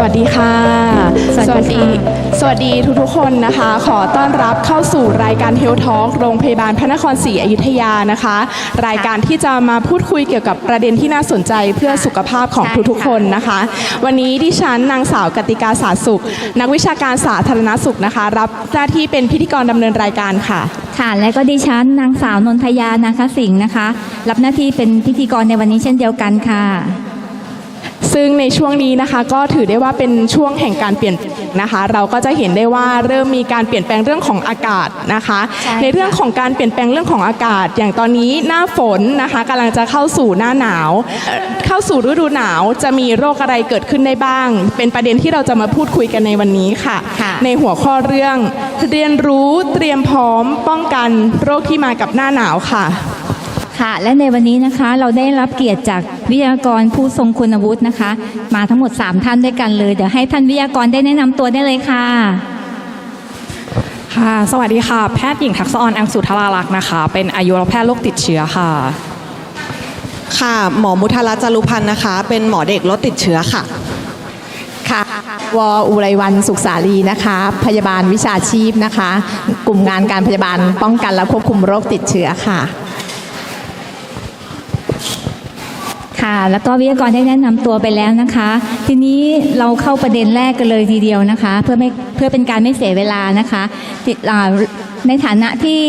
สวัสดีค่ะ สวัสดีค่ะสวัสดีทุกๆคนนะคะ ขอต้อนรับเข้าสู่รายการเฮลท a l k โรงพยาบาลพระนครศรีอยุธยานะคะ รายการที่จะมาพูดคุยเกี่ยวกับประเด็นที่น่าสนใจเพื่อสุขภาพของใช่ทุกๆคนนะคะ วันนี้ดิฉันนางสาวกติกาสาสุข นักวิชาการสาธารณสุขนะคะ รับหน้าที่เป็นพิธีกรดำเนินรายการค่ะ ค่ะ และก็ดิฉันนางสาวนนทยานาคสิงห์นะคะ รับหน้าที่เป็นพิธีกรในวันนี้เช่นเดียวกันค่ะ ซึ่งในช่วงนี้นะคะก็ถือได้ว่าเป็นช่วงแห่งการเปลี่ยนแปลงนะคะ เราก็จะเห็นได้ว่าเริ่มมีการเปลี่ยนแปลงเรื่องของอากาศนะคะใช่ค่ะในเรื่องของการเปลี่ยนแปลงเรื่องของอากาศ อย่างตอนนี้หน้าฝนนะคะกำลังจะเข้าสู่หน้าหนาวเอ่อเข้าสู่ฤดูหนาวจะมีโรคอะไรเกิดขึ้นได้บ้าง เป็นประเด็นที่เราจะมาพูดคุยกันในวันนี้ค่ะค่ะในหัวข้อเรื่องเรียนรู้เตรียมพร้อมป้องกันโรคที่มากับหน้าหนาวค่ะ ค่ะ และในวันนี้นะคะเราได้รับเกียรติจากวิทยากรผู้ทรงคุณวุฒินะคะ มาทั้งหมด 3 ท่านด้วยกันเลย เดี๋ยวให้ท่านวิทยากรได้แนะนำตัวได้เลยค่ะ ค่ะ สวัสดีค่ะ แพทย์หญิงทักษะออนอังสุทรารักษ์นะคะ เป็นอายุรแพทย์โรคติดเชื้อค่ะ ค่ะ หมอมุทรัตน์จารุพันธ์นะคะ เป็นหมอเด็กรถติดเชื้อค่ะ ค่ะ วอุไรวันสุขสาลีนะคะ พยาบาลวิชาชีพนะคะ กลุ่มงานการพยาบาลป้องกันและควบคุมโรคติดเชื้อค่ะ ค่ะ แล้วก็วิทยากรได้แนะนำตัวไปแล้วนะคะ ทีนี้เราเข้าประเด็นแรกกันเลยทีเดียวนะคะ เพื่อไม่เพื่อเป็นการไม่เสียเวลานะคะในฐานะที่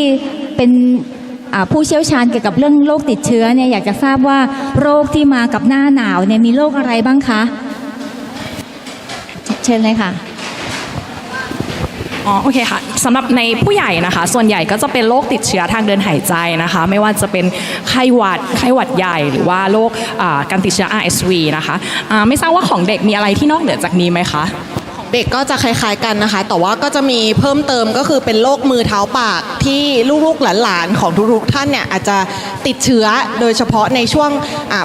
เป็นผู้เชี่ยวชาญเกี่ยวกับเรื่องโรคติดเชื้อเนี่ยอยากจะทราบว่าโรคที่มากับหน้าหนาวเนี่ยมีโรคอะไรบ้างคะ เชิญเลยค่ะ อ๋อโอเคค่ะสำหรับในผู้ใหญ่นะคะ ส่วนใหญ่ก็จะเป็นโรคติดเชื้อทางเดินหายใจนะคะ ไม่ว่าจะเป็นไข้หวัดไข้หวัดใหญ่หรือว่าโรคการติดเชื้อ RSV นะคะอ่าไม่ทราบว่าของเด็กมีอะไรที่นอกเหนือจากนี้ไหมคะเด็กก็จะคล้ายๆกันนะคะ แต่ว่าก็จะมีเพิ่มเติมก็คือเป็นโรคมือเท้าปากที่ลูกๆหลานๆของทุกๆท่านเนี่ยอาจจะติดเชื้อโดยเฉพาะในช่วง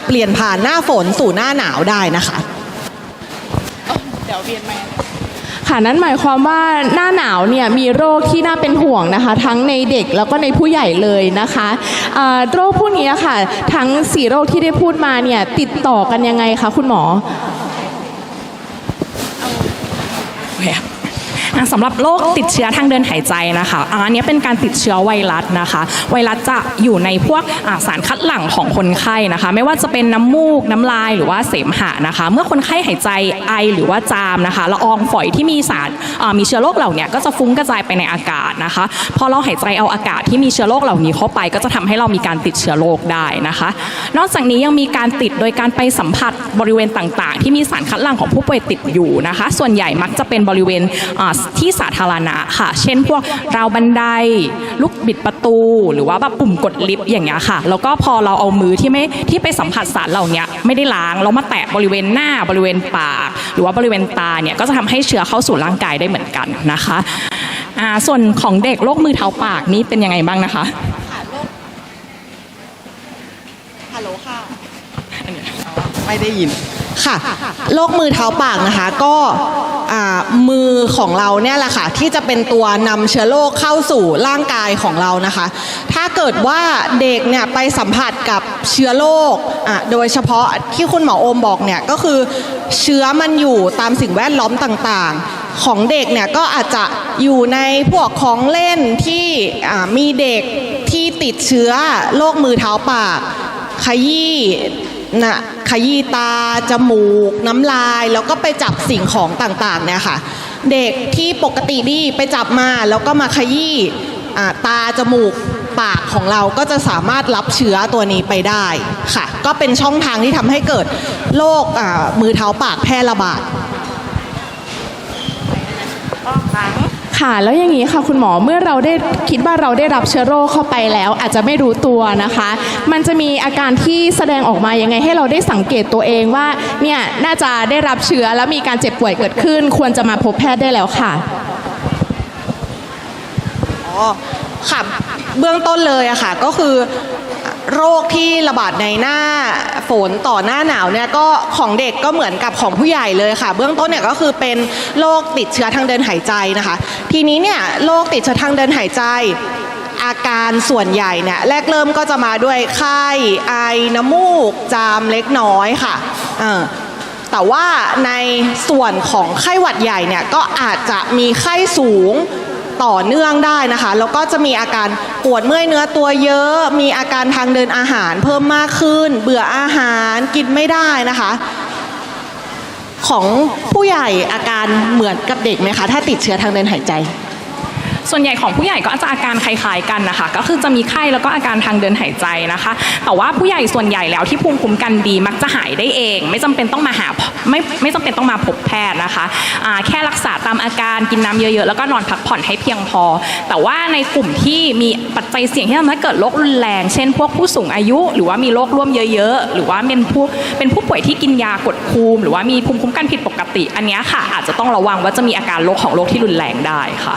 เปลี่ยนผ่านหน้าฝนสู่หน้าหนาวได้นะคะเดี๋ยวเวียนมา ค่ะนั่นหมายความว่าหน้าหนาวเนี่ยมีโรคที่น่าเป็นห่วงนะคะ ทั้งในเด็กแล้วก็ในผู้ใหญ่เลยนะคะะโรคพวกนี้ค่ะ ทั้งสี่โรคที่ได้พูดมาเนี่ยติดต่อกันยังไงคะคุณหมอโอะสำหรับโรคติดเชื้อทางเดินหายใจนะคะอะอันนี้เป็นการติดเชื้อไวรัสนะคะ ไวรัสจะอยู่ในพวกอะสารคัดหลั่งของคนไข้นะคะ ไม่ว่าจะเป็นน้ำมูกน้ำลายหรือว่าเสมหะนะคะ เมื่อคนไข้หายใจไอหรือว่าจามนะคะละอองฝอยที่มีสารอะมีเชื้อโรคเหล่านี้ก็จะฟุ้งกระจายไปในอากาศนะคะพอเราหายใจเอาอากาศที่มีเชื้อโรคเหล่านี้เข้าไป ก็จะทำให้เรามีการติดเชื้อโรคได้นะคะ นอกจากนี้ยังมีการติดโดยการไปสัมผัสบริเวณต่าง ๆ ที่มีสารคัดหลั่งของผู้ป่วยติดอยู่นะคะ ส่วนใหญ่มักจะเป็นบริเวณที่สาธารณะค่ะ เช่นพวกราวบันได ลูกบิดประตู หรือว่าแบบปุ่มกดลิฟต์อย่างเงี้ยค่ะ แล้วก็พอเราเอามือที่ไม่ที่ไปสัมผัสสารเหล่านี้ไม่ได้ล้างแล้วมาแตะบริเวณหน้าบริเวณปาก หรือว่าบริเวณตาเนี่ยก็จะทำให้เชื้อเข้าสู่ร่างกายได้เหมือนกันนะคะอ่าส่วนของเด็กโรคมือเท้าปากนี่เป็นยังไงบ้างนะคะฮัลโหลค่ะไม่ได้ยิน ค่ะโรคมือเท้าปากนะคะก็มือของเราเนี่ยแหละค่ะที่จะเป็นตัวนำเชื้อโรคเข้าสู่ร่างกายของเรานะคะ ถ้าเกิดว่าเด็กเนี่ยไปสัมผัสกับเชื้อโรคอะโดยเฉพาะที่คุณหมอโอมบอกเนี่ยก็คือเชื้อมันอยู่ตามสิ่งแวดล้อมต่างๆ ของเด็กเนี่ยก็อาจจะอยู่ในพวกของเล่นที่มีเด็กที่ติดเชื้อโรคมือเท้าปากขยี้ นะขยี้ตา จมูก น้ำลาย แล้วก็ไปจับสิ่งของต่างๆเนี่ยค่ะ เด็กที่ปกติดีไปจับมาแล้วก็มาขยี้ตา จมูก ปากของเราก็จะสามารถรับเชื้อตัวนี้ไปได้ค่ะ ก็เป็นช่องทางที่ทำให้เกิดโรคมือเท้าปากแพร่ระบาด ค่ะ แล้วอย่างนี้ค่ะคุณหมอเมื่อเราได้คิดว่าเราได้รับเชื้อโรคเข้าไปแล้ว อาจจะไม่รู้ตัวนะคะ มันจะมีอาการที่แสดงออกมายังไงให้เราได้สังเกตตัวเองว่าเนี่ยน่าจะได้รับเชื้อแล้วมีการเจ็บป่วยเกิดขึ้น ควรจะมาพบแพทย์ได้แล้วค่ะอ๋อค่ะเบื้องต้นเลยอะค่ะก็คือ โรคที่ระบาดในหน้าฝนต่อหน้าหนาวเนี่ยก็ของเด็กก็เหมือนกับของผู้ใหญ่เลยค่ะ เบื้องต้นเนี่ยก็คือเป็นโรคติดเชื้อทางเดินหายใจนะคะ ทีนี้เนี่ยโรคติดเชื้อทางเดินหายใจอาการส่วนใหญ่เนี่ยแรกเริ่มก็จะมาด้วยไข้ไอน้ำมูก จามเล็กน้อยค่ะแต่ว่าในส่วนของไข้หวัดใหญ่เนี่ยก็อาจจะมีไข้สูง ต่อเนื่องได้นะคะ แล้วก็จะมีอาการปวดเมื่อยเนื้อตัวเยอะ มีอาการทางเดินอาหารเพิ่มมากขึ้น เบื่ออาหารกินไม่ได้นะคะ ของผู้ใหญ่อาการเหมือนกับเด็กไหมคะ ถ้าติดเชื้อทางเดินหายใจ ส่วนใหญ่ของผู้ใหญ่ก็จะอาการคล้ายๆกันนะคะ ก็คือจะมีไข้แล้วก็อาการทางเดินหายใจนะคะ แต่ว่าผู้ใหญ่ส่วนใหญ่แล้วที่ภูมิคุ้มกันดีมักจะหายได้เอง ไม่จำเป็นต้องมาหาไม่ไม่จำเป็นต้องมาพบแพทย์นะคะอ่าแค่รักษาตามอาการกินน้ำเยอะๆ แล้วก็นอนพักผ่อนให้เพียงพอ แต่ว่าในกลุ่มที่มีปัจจัยเสี่ยงที่ทำให้เกิดโรครุนแรง เช่น พวกผู้สูงอายุ หรือว่ามีโรคร่วมเยอะ ๆ หรือว่าเป็นผู้เป็นผู้ป่วยที่กินยากดภูมิ หรือว่ามีภูมิคุ้มกันผิดปกติ อันนี้ค่ะอาจจะต้องระวังว่าจะมีอาการโรคของโรคที่รุนแรงได้ค่ะ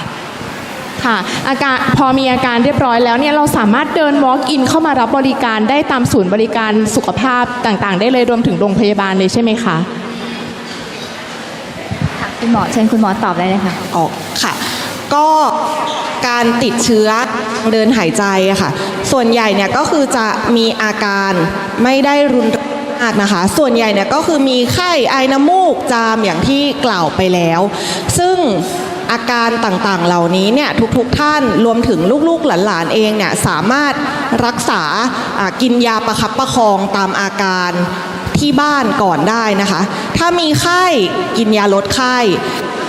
ค่ะอาการพอมีอาการเรียบร้อยแล้วเนี่ยเราสามารถเดิน walk in เข้ามารับบริการได้ตามศูนย์บริการสุขภาพต่างๆ ได้เลยรวมถึงโรงพยาบาลเลยใช่ไหมคะคุณหมอเชิญคุณหมอตอบได้เลยค่ะออกค่ะ ก็การติดเชื้อเดินหายใจอะค่ะ ส่วนใหญ่เนี่ยก็คือจะมีอาการไม่ได้รุนแรงมากนะคะ ส่วนใหญ่เนี่ยก็คือมีไข้ไอน้ำมูกจามอย่างที่กล่าวไปแล้ว ซึ่ง อาการต่างๆ เหล่านี้เนี่ยทุกๆท่านรวมถึงลูกๆหลานๆเองเนี่ยสามารถรักษาอ่ากินยาประคับประคองตามอาการที่บ้านก่อนได้นะคะ ถ้ามีไข้กินยาลดไข้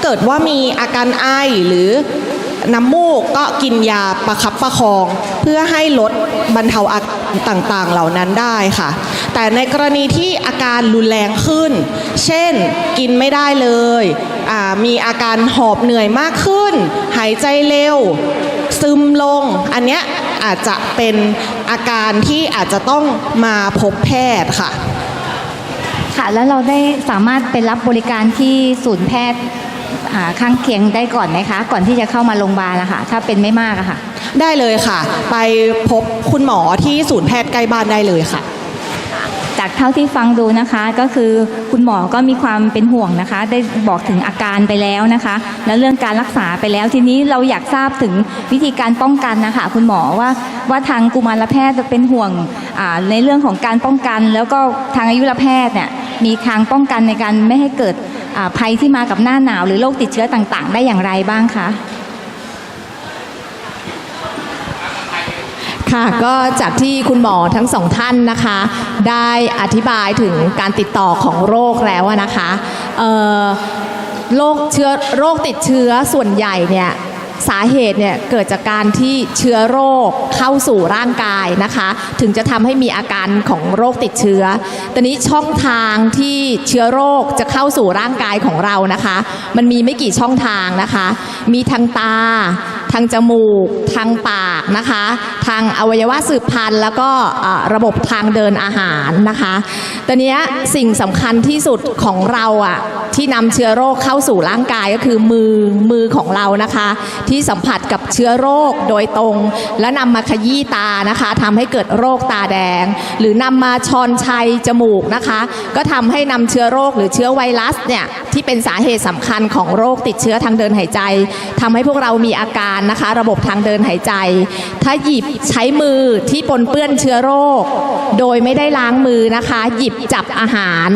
เกิดว่ามีอาการไอหรือ น้ำมูกก็กินยาประคับประคอง เพื่อให้ลดบรรเทาอาการต่างๆเหล่านั้นได้ค่ะ แต่ในกรณีที่อาการรุนแรงขึ้น เช่นกินไม่ได้เลยมีอาการหอบเหนื่อยมากขึ้น หายใจเร็ว ซึมลง อันเนี้ยอาจจะเป็นอาการที่อาจจะต้องมาพบแพทย์ค่ะ ค่ะ แล้วเราได้สามารถไปรับบริการที่ศูนย์แพทย์ ข้างเคียงได้ก่อนไหมคะ ก่อนที่จะเข้ามาโรงพยาบาลนะคะถ้าเป็นไม่มากอะค่ะ ได้เลยค่ะ ไปพบคุณหมอที่ศูนย์แพทย์ใกล้บ้านได้เลยค่ะ จากเท่าที่ฟังดูนะคะก็คือคุณหมอก็มีความเป็นห่วงนะคะ ได้บอกถึงอาการไปแล้วนะคะ แล้วเรื่องการรักษาไปแล้วทีนี้เราอยากทราบถึงวิธีการป้องกันนะคะ คุณหมอว่าว่าทางกุมารแพทย์จะเป็นห่วงอ่าในเรื่องของการป้องกัน แล้วก็ทางอายุรแพทย์เนี่ยมีทางป้องกันในการไม่ให้เกิดอ่า ภัยที่มากับหน้าหนาวหรือโรคติดเชื้อต่างๆ ได้อย่างไรบ้างคะค่ะก็จากที่คุณหมอทั้งสองท่านนะคะ ได้อธิบายถึงการติดต่อของโรคแล้วนะคะโรคเชื้อโรคติดเชื้อส่วนใหญ่เนี่ย สาเหตุเนี่ยเกิดจากการที่เชื้อโรคเข้าสู่ร่างกายนะคะ ถึงจะทำให้มีอาการของโรคติดเชื้อตอนนี้ช่องทางที่เชื้อโรคจะเข้าสู่ร่างกายของเรานะคะ มันมีไม่กี่ช่องทางนะคะ มีทางตา ทางจมูก ทางปากนะคะ ทางอวัยวะสืบพันธุ์แล้วก็ระบบทางเดินอาหารนะคะตอนนี้สิ่งสำคัญที่สุดของเราอะที่นำเชื้อโรคเข้าสู่ร่างกายก็คือมือมือของเรานะคะ ที่สัมผัสกับเชื้อโรคโดยตรง และนำมาขยี้ตานะคะทำให้เกิดโรคตาแดง หรือนำมาชอนชัยจมูกนะคะ ก็ทำให้นำเชื้อโรคหรือเชื้อไวรัสเนี่ยที่เป็นสาเหตุสำคัญของโรคติดเชื้อทางเดินหายใจทำให้พวกเรามีอาการนะคะ ระบบทางเดินหายใจ ถ้าหยิบใช้มือที่ปนเปื้อนเชื้อโรค โดยไม่ได้ล้างมือนะคะ หยิบจับอาหาร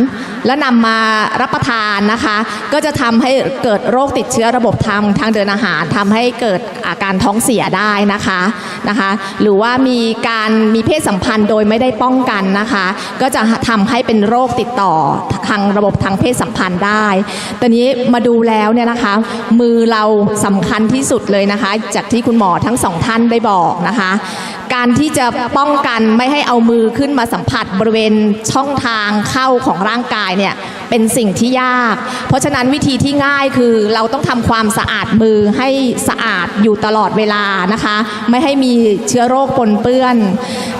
แล้วนำมารับประทานนะคะ ก็จะทำให้เกิดโรคติดเชื้อระบบทางทางเดินอาหารทำให้เกิดอาการท้องเสียได้นะคะนะคะ หรือว่ามีการมีเพศสัมพันธ์โดยไม่ได้ป้องกันนะคะ ก็จะทำให้เป็นโรคติดต่อทางระบบทางเพศสัมพันธ์ได้ตอนนี้มาดูแล้วเนี่ยนะคะ มือเราสำคัญที่สุดเลยนะคะ จากที่คุณหมอทั้งสองท่านได้บอกนะคะ การที่จะป้องกันไม่ให้เอามือขึ้นมาสัมผัสบริเวณช่องทางเข้าของร่างกายเนี่ยเป็นสิ่งที่ยาก เพราะฉะนั้นวิธีที่ง่ายคือเราต้องทำความสะอาดมือให้สะอาดอยู่ตลอดเวลานะคะ ไม่ให้มีเชื้อโรคปนเปื้อน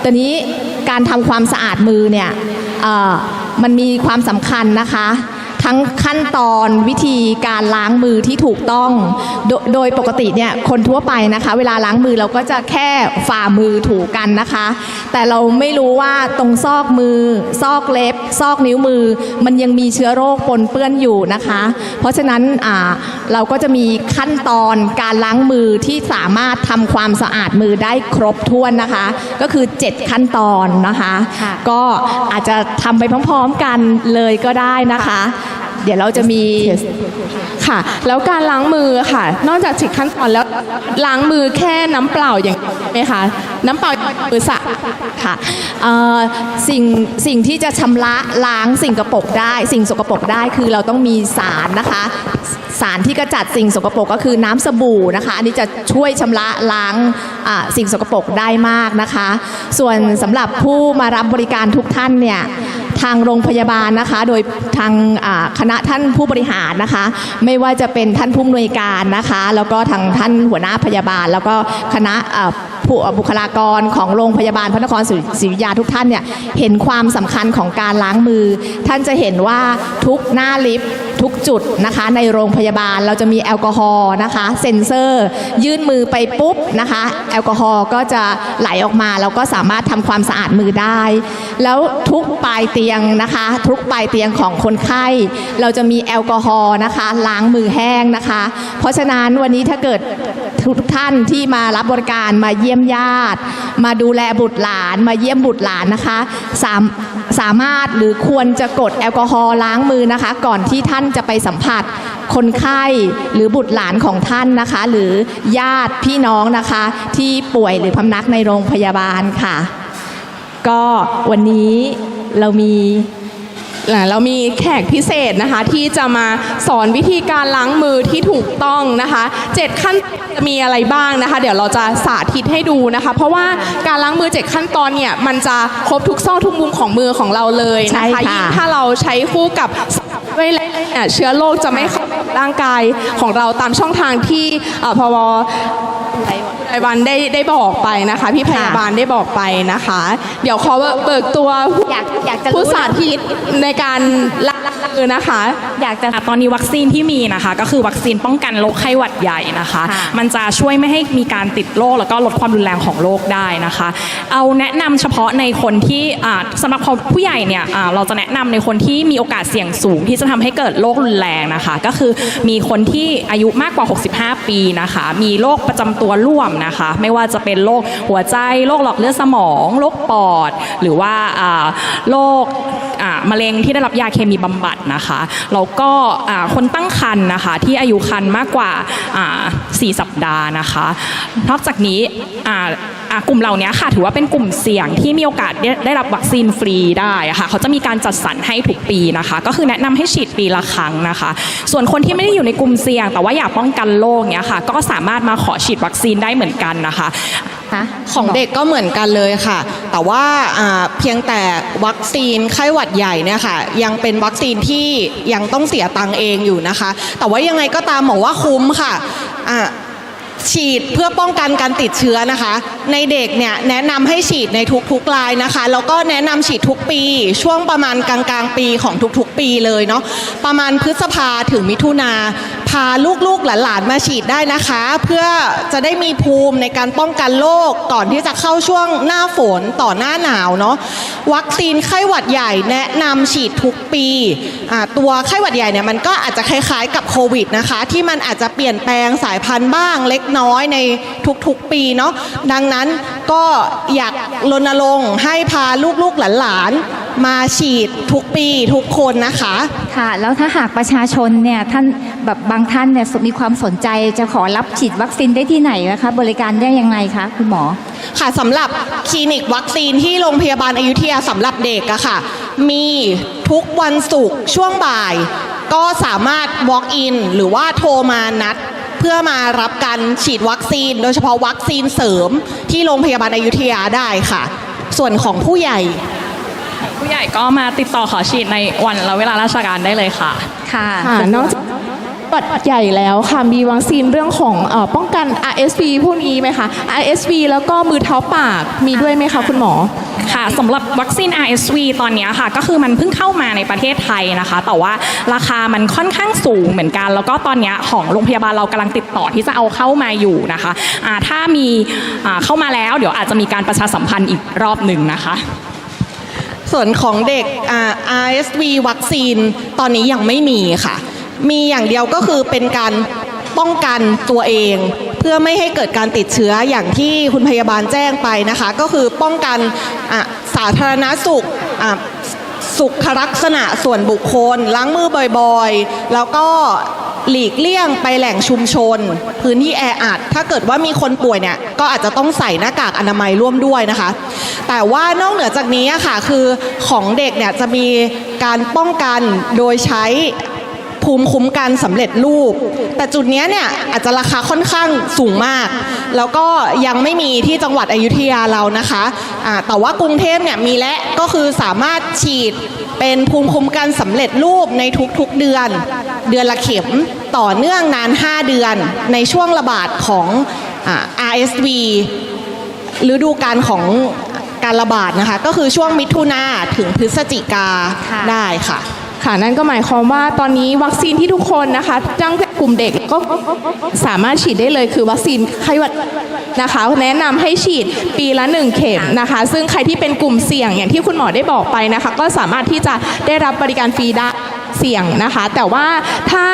ตอนนี้การทำความสะอาดมือเนี่ยมันมีความสำคัญนะคะ ทั้งขั้นตอนวิธีการล้างมือที่ถูกต้อง โดโดยปกติเนี่ยคนทั่วไปนะคะ เวลาล้างมือเราก็จะแค่ฝ่ามือถูกันนะคะ แต่เราไม่รู้ว่าตรงซอกมือ ซอกเล็บ ซอกนิ้วมือ มันยังมีเชื้อโรคปนเปื้อนอยู่นะคะ เพราะฉะนั้นอ่าเราก็จะมีขั้นตอนการล้างมือที่สามารถทำความสะอาดมือได้ครบถ้วนนะคะ ก็คือ 7 ขั้นตอนนะคะค่ะก็อาจจะทำไปพร้อมๆกันเลยก็ได้นะคะ เดี๋ยวเราจะมีค่ะ แล้วการล้างมือค่ะ นอกจากสิขั้นตอนแล้วล้างมือแค่น้ำเปล่าอย่างเดียวไหมคะน้ำเปล่ามือสะค่ะเอ่อสิ่งสิ่งที่จะชำระล้างสิ่งกระปรกได้ สิ่งสกปรกได้คือเราต้องมีสารนะคะ สารที่กระจัดสิ่งสกปรกก็คือน้ำสบู่นะคะ อันนี้จะช่วยชำระล้างอ่าสิ่งสกปรกได้มากนะคะ ส่วนสำหรับผู้มารับบริการทุกท่านเนี่ย ทางโรงพยาบาลนะคะ โดยทางคณะท่านผู้บริหารนะคะ ไม่ว่าจะเป็นท่านผู้อำนวยการนะคะ แล้วก็ทางท่านหัวหน้าพยาบาล แล้วก็คณะ ผู้บุคลากรของโรงพยาบาลพระนครศรีอยุธยาทุกท่านเนี่ยเห็นความสำคัญของการล้างมือ ท่านจะเห็นว่าทุกหน้าลิฟต์ทุกจุดนะคะในโรงพยาบาลเราจะมีแอลกอฮอล์นะคะเซ็นเซอร์ ยื่นมือไปปุ๊บนะคะ แอลกอฮอล์ก็จะไหลออกมาเราก็สามารถทำความสะอาดมือได้ แล้วทุกปลายเตียงนะคะ ทุกปลายเตียงของคนไข้ เราจะมีแอลกอฮอล์นะคะ ล้างมือแห้งนะคะ เพราะฉะนั้นวันนี้ถ้าเกิด ทุกท่านที่มารับบริการมาเยี่ยมญาติ มาดูแลบุตรหลาน มาเยี่ยมบุตรหลานนะคะสามสามารถหรือควรจะกดแอลกอฮอล์ล้างมือนะคะ ก่อนที่ท่านจะไปสัมผัสคนไข้หรือบุตรหลานของท่านนะคะ หรือญาติพี่น้องนะคะ ที่ป่วยหรือพำนักในโรงพยาบาลค่ะ ก็วันนี้เรามี เรามีแขกพิเศษนะคะที่จะมาสอนวิธีการล้างมือที่ถูกต้องนะคะเจ็ดขั้นตอนจะมีอะไรบ้างนะคะ เดี๋ยวเราจะสาธิตให้ดูนะคะ เพราะว่าการล้างมือเจ็ดขั้นตอนเนี่ยมันจะครบทุกซอกทุกมุมของมือของเราเลยใช่นะคะค่ะยิ่งถ้าเราใช้คู่กับด้วยเนี่ยเชื้อโรคจะไม่เข้าร่างกายของเราตามช่องทางที่เอ่อพวพ ยาบาลได้ได้บอกไปนะคะ พี่พยาบาลได้บอกไปนะคะ เดี๋ยวขอเบิกตัวผู้อยากอยากจะรู้ผู้สาธิตในการล้างมือนะคะ อยากจะตอนนี้วัคซีนที่มีนะคะ ก็คือวัคซีนป้องกันโรคไข้หวัดใหญ่นะคะค่ะมันจะช่วยไม่ให้มีการติดโรคแล้วก็ลดความรุนแรงของโรคได้นะคะ เอาแนะนำเฉพาะในคนที่อ่าสำหรับผู้ใหญ่เนี่ยอ่าเราจะแนะนำในคนที่มีโอกาสเสี่ยงสูงที่จะทำให้เกิดโรครุนแรงนะคะ ก็คือมีคนที่อายุมากกว่า 65 ปีนะคะ มีโรคประจำตัวร่วมนะคะ ไม่ว่าจะเป็นโรคหัวใจโรคหลอดเลือดสมองโรคปอด หรือว่าโรคมะเร็งที่ได้รับยาเคมีบำบัดนะคะแล้วก็คนตั้งครรภ์นะคะที่อายุครรภ์มากกว่าอ่า4สัปดาห์นะคะ นอกจากนี้ อ่าอ่ากลุ่มเหล่านี้ค่ะ ถือว่าเป็นกลุ่มเสี่ยงที่มีโอกาสได้ได้รับวัคซีนฟรีได้อะค่ะ เขาจะมีการจัดสรรให้ทุกปีนะคะ ก็คือแนะนำให้ฉีดปีละครั้งนะคะ ส่วนคนที่ไม่ได้อยู่ในกลุ่มเสี่ยง แต่ว่าอยากป้องกันโรคเนี้ยค่ะ ก็สามารถมาขอฉีดวัคซีนได้เหมือนกันนะคะของเด็กก็เหมือนกันเลยค่ะ แต่ว่าอ่าเพียงแต่วัคซีนไข้หวัดใหญ่เนี่ยค่ะ ยังเป็นวัคซีนที่ยังต้องเสียตังค์เองอยู่นะคะ แต่ว่ายังไงก็ตามบอกว่าคุ้มค่ะอ่า ฉีดเพื่อป้องกันการติดเชื้อนะคะ ในเด็กเนี่ยแนะนำให้ฉีดในทุกๆรายนะคะ แล้วก็แนะนำฉีดทุกปี ช่วงประมาณกลางๆ ปีของทุกๆ ปีเลยเนาะประมาณพฤษภาถึงมิถุนา พาลูกๆหลานๆมาฉีดได้นะคะ เพื่อจะได้มีภูมิในการป้องกันโรคก่อนที่จะเข้าช่วงหน้าฝนต่อหน้าหนาวเนาะวัคซีนไข้หวัดใหญ่แนะนำฉีดทุกปีตัวไข้หวัดใหญ่เนี่ยมันก็อาจจะคล้ายๆกับโควิดนะคะ ที่มันอาจจะเปลี่ยนแปลงสายพันธุ์บ้างเล็กน้อยในทุกๆปีเนาะดังนั้นก็อยากรณรงค์ให้พาลูกๆหลานๆ มาฉีดทุกปีทุกคนนะคะ ค่ะ แล้วถ้าหากประชาชนเนี่ยท่านแบบบางท่านเนี่ยมีความสนใจจะขอรับฉีดวัคซีนได้ที่ไหนนะคะ บริการได้ยังไงคะคุณหมอ ค่ะสำหรับคลินิกวัคซีนที่โรงพยาบาลอายุทยาสำหรับเด็กอะค่ะ มีทุกวันศุกร์ช่วงบ่าย ก็สามารถ walk in หรือว่าโทรมานัดเพื่อมารับการฉีดวัคซีน โดยเฉพาะวัคซีนเสริมที่โรงพยาบาลอายุทยาได้ค่ะ ส่วนของผู้ใหญ่ ผู้ใหญ่ก็มาติดต่อขอฉีดในวันและเวลาราชการได้เลยค่ะ ค่ะ ค่ะนอกจากบัตรใหญ่แล้วค่ะ มีวัคซีนเรื่องของเออป้องกัน RSV พวกนี้ไหมคะ RSV แล้วก็มือเท้าปากมีด้วยไหมคะคุณหมอ ค่ะสำหรับวัคซีน RSV ตอนเนี้ยค่ะ ก็คือมันเพิ่งเข้ามาในประเทศไทยนะคะ แต่ว่าราคามันค่อนข้างสูงเหมือนกัน แล้วก็ตอนเนี้ยของโรงพยาบาลเรากำลังติดต่อที่จะเอาเข้ามาอยู่นะคะอ่าถ้ามีอ่าเข้ามาแล้วเดี๋ยวอาจจะมีการประชาสัมพันธ์อีกรอบหนึ่งนะคะ ส่วนของเด็กอ่า RSV วัคซีนตอนนี้ยังไม่มีค่ะ มีอย่างเดียวก็คือเป็นการป้องกันตัวเอง เพื่อไม่ให้เกิดการติดเชื้ออย่างที่คุณพยาบาลแจ้งไปนะคะ ก็คือป้องกันสาธารณสุขสุขลักษณะส่วนบุคคล ล้างมือบ่อยๆ แล้วก็ หลีกเลี่ยงไปแหล่งชุมชน พื้นที่แออัดถ้าเกิดว่ามีคนป่วยเนี่ยก็อาจจะต้องใส่หน้ากากอนามัยร่วมด้วยนะคะ แต่ว่านอกเหนือจากนี้ค่ะคือของเด็กเนี่ยจะมีการป้องกันโดยใช้ภูมิคุ้มกันสำเร็จรูป แต่จุดนี้เนี่ยอาจจะราคาค่อนข้างสูงมาก แล้วก็ยังไม่มีที่จังหวัดอยุธยาเรานะคะอ่าแต่ว่ากรุงเทพเนี่ยมีและก็คือสามารถฉีด เป็นภูมิคุ้มกันสำเร็จรูปในทุกๆเดือน เดือนละเข็มต่อเนื่องนาน 5 เดือน ในช่วงระบาดของอ่า RSV ฤดูการของการระบาดนะคะ ก็คือช่วงมิถุนาถึงพฤศจิกาค่ะได้ค่ะ ค่ะนั่นก็หมายความว่าตอนนี้วัคซีนที่ทุกคนนะคะตั้งแต่กลุ่มเด็กก็สามารถฉีดได้เลยคือวัคซีนไข้หวัดนะคะ แนะนำให้ฉีดปีละหนึ่งเข็มนะคะ ซึ่งใครที่เป็นกลุ่มเสี่ยงอย่างที่คุณหมอได้บอกไปนะคะ ก็สามารถที่จะได้รับบริการฟรีได้เสี่ยงนะคะ แต่ว่าถ้า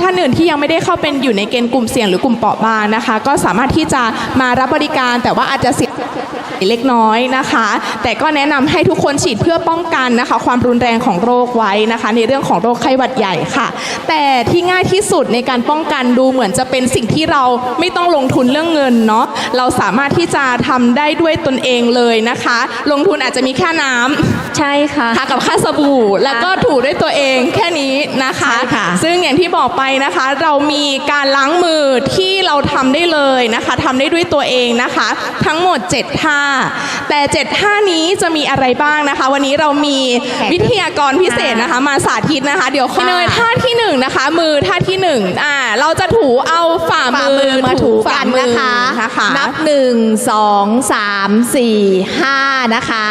ท่านอื่นที่ยังไม่ได้เข้าเป็นอยู่ในเกณฑ์กลุ่มเสี่ยงหรือกลุ่มเปราะบางนะคะ ก็สามารถที่จะมารับบริการแต่ว่าอาจจะเสี่ยง เล็กน้อยนะคะ แต่ก็แนะนำให้ทุกคนฉีดเพื่อป้องกันนะคะ ความรุนแรงของโรคไว้นะคะ ในเรื่องของโรคไข้หวัดใหญ่ค่ะ แต่ที่ง่ายที่สุดในการป้องกันดูเหมือนจะเป็นสิ่งที่เราไม่ต้องลงทุนเรื่องเงินเนาะเราสามารถที่จะทำได้ด้วยตนเองเลยนะคะ ลงทุนอาจจะมีแค่น้ำใช่ค่ะทากับค่าสบู่แล้วก็ถูด้วยตัวเองแค่นี้นะคะใช่ค่ะซึ่งอย่างที่บอกไปนะคะ เรามีการล้างมือที่เราทำได้เลยนะคะทำได้ด้วยตัวเองนะคะ ทั้งหมด 7 ท่าแต่7ท่านี้จะมีอะไรบ้างนะคะ วันนี้เรามีวิทยากรพิเศษนะคะ มาสาธิตนะคะ เดี๋ยวคุณเนยท่าที่หนึ่งนะคะ มือท่าที่หนึ่งอ่าเราจะถูเอาฝ่าฝ่ามืมืออมาถูฝ่กันมือนะคะนะคะ นับหนึ่งสองสามสี่ห้านะคะ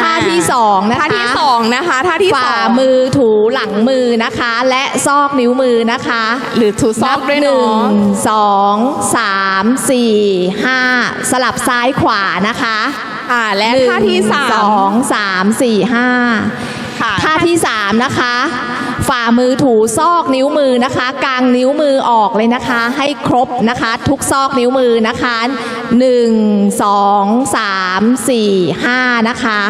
ท่าที่สองนะคะท่าที่สองนะคะท่าที่สฝ่าองมือถูหลังมือนะคะ และซอกนิ้วมือนะคะ หรือถูซอกด้วยหเนานึ่งะสองสามสี่ห้าสลับซ้ายขวานะคะอ่าและหนึ่งท่าที่สาสมองสามสี่ห้าค่ะท่าที่สามนะคะ ฝ่ามือถูซอกนิ้วมือนะคะกางนิ้วมือออกเลยนะคะ ให้ครบนะคะ ทุกซอกนิ้วมือนะคะหนึ่งสองสามสี่ห้านะคะ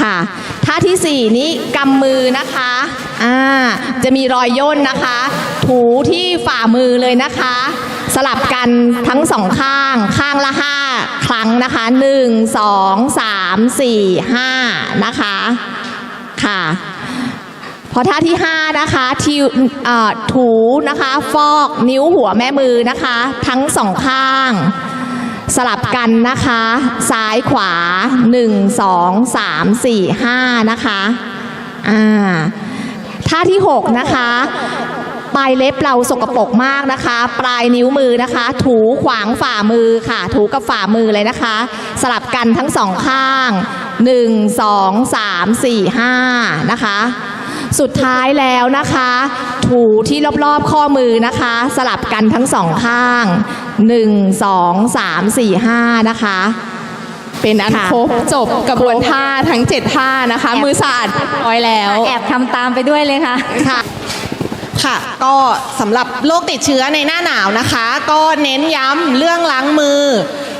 ค่ะท่าที่สี่นี้กำมือนะคะอ่าจะมีรอยย่นนะคะ ถูที่ฝ่ามือเลยนะคะ สลับกันทั้งสองข้างข้างละห้าครั้งนะคะหนึ่งสองสามสี่ห้านะคะค่ะ พอท่าที่ 5 นะคะทิวถูนะคะฟอกนิ้วหัวแม่มือนะคะ ทั้งสองข้าง สลับกันนะคะ ซ้ายขวา 1 2 3 4 5 นะคะอ่าท่าที่ 6 นะคะปลายเล็บเราสกปรกมากนะคะ ปลายนิ้วมือนะคะ ถูขวางฝ่ามือค่ะ ถูกับฝ่ามือเลยนะคะ สลับกันทั้งสองข้าง 1 2 3 4 5 นะคะ สุดท้ายแล้วนะคะ ถูที่รอบๆข้อมือนะคะ สลับกันทั้งสองข้าง 1 2 3 4 5 นะคะ เป็นอันค่ะครบจบกระบวนท่าทั้ง 7 ท่านะคะ มือสะอาดเรียบร้อยแล้ว แอบทำตามไปด้วยเลยค่ะค่ะค่ะก็สำหรับโรคติดเชื้อในหน้าหนาวนะคะ ก็เน้นย้ำเรื่องล้างมือ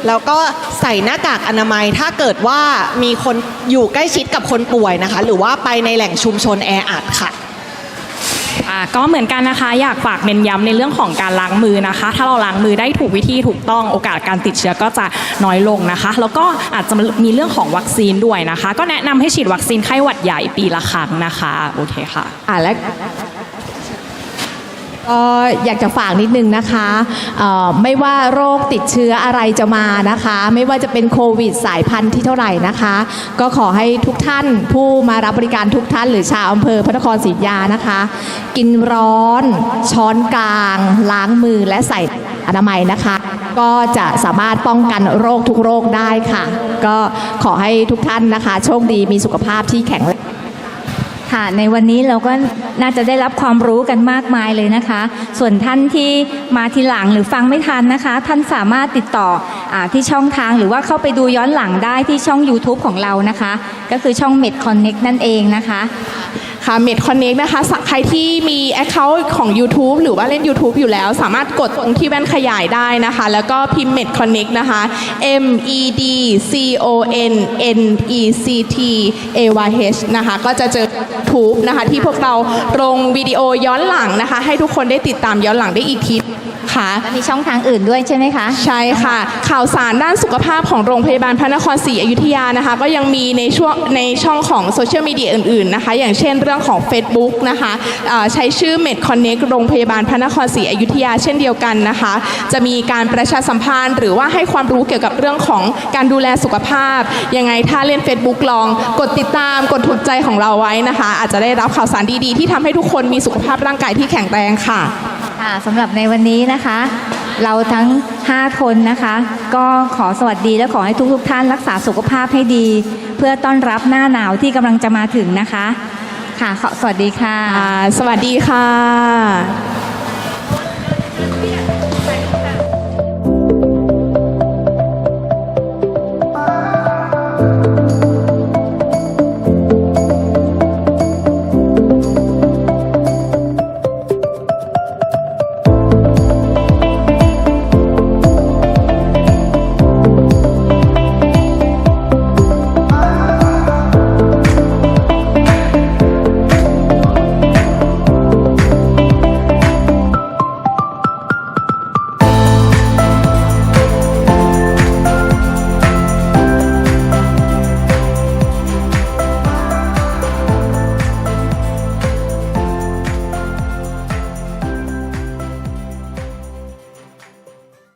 แล้วก็ใส่หน้ากากอนามัยถ้าเกิดว่ามีคนอยู่ใกล้ชิดกับคนป่วยนะคะ หรือว่าไปในแหล่งชุมชนแออัดค่ะอ่าก็เหมือนกันนะคะอยากฝากเน้นย้ำในเรื่องของการล้างมือนะคะ ถ้าเราล้างมือได้ถูกวิธีถูกต้องโอกาสการติดเชื้อก็จะน้อยลงนะคะ แล้วก็อาจจะมีเรื่องของวัคซีนด้วยนะคะ ก็แนะนำให้ฉีดวัคซีนไข้หวัดใหญ่ปีละครั้งนะคะโอเคค่ะอ่าและ ก็อยากจะฝากนิดนึงนะคะไม่ว่าโรคติดเชื้ออะไรจะมานะคะ ไม่ว่าจะเป็นโควิดสายพันธุ์ที่เท่าไหร่นะคะ ก็ขอให้ทุกท่านผู้มารับบริการทุกท่าน หรือชาวอำเภอพระนครศรีอยุธยานะคะ กินร้อน ช้อนกลาง ล้างมือและใส่อนามัยนะคะ ก็จะสามารถป้องกันโรคทุกโรคได้ค่ะ ก็ขอให้ทุกท่านนะคะ โชคดีมีสุขภาพที่แข็งแรง ค่ะในวันนี้เราก็น่าจะได้รับความรู้กันมากมายเลยนะคะ ส่วนท่านที่มาทีหลังหรือฟังไม่ทันนะคะ ท่านสามารถติดต่ออที่ช่องทางหรือว่าเข้าไปดูย้อนหลังได้ที่ช่อง YouTube ของเรานะคะ ก็คือช่อง Med Connect นั่นเองนะคะ ค่ะเมดคอนเน็กนะคะสักใครที่มี Account ของ YouTube หรือว่าเล่น YouTube อยู่แล้ว สามารถกดตรงที่แว่นขยายได้นะคะ แล้วก็พิมพ์เมดคอนเน็กนะคะ M E D C O N N E C T A Y H นะคะก็จะเจอ YouTube นะคะที่พวกเราลงวิดีโอย้อนหลังนะคะ ให้ทุกคนได้ติดตามย้อนหลังได้อีกที ค่ะ และมีช่องทางอื่นด้วยใช่ไหมคะ ใช่ค่ะ ข่าวสารด้านสุขภาพของโรงพยาบาลพระนครศรีอยุธยานะคะ ก็ยังมีในช่วงในช่องของโซเชียลมีเดียอื่นๆนะคะ อย่างเช่นเรื่องของ Facebook นะคะอ่าใช้ชื่อ Med Connect โรงพยาบาลพระนครศรีอยุธยาเช่นเดียวกันนะคะ จะมีการประชาสัมพันธ์ หรือว่าให้ความรู้เกี่ยวกับเรื่องของการดูแลสุขภาพ ยังไงถ้าเล่น Facebook ลองกดติดตามกดถูกใจของเราไว้นะคะ อาจจะได้รับข่าวสารดีๆ ที่ทำให้ทุกคนมีสุขภาพร่างกายที่แข็งแรงค่ะ ค่ะสำหรับในวันนี้นะคะ เราทั้ง 5 คนนะคะ ก็ขอสวัสดีและขอให้ทุกๆท่านรักษาสุขภาพให้ดี เพื่อต้อนรับหน้าหนาวที่กำลังจะมาถึงนะคะ ค่ะขอสวัสดีค่ะ สวัสดีค่ะ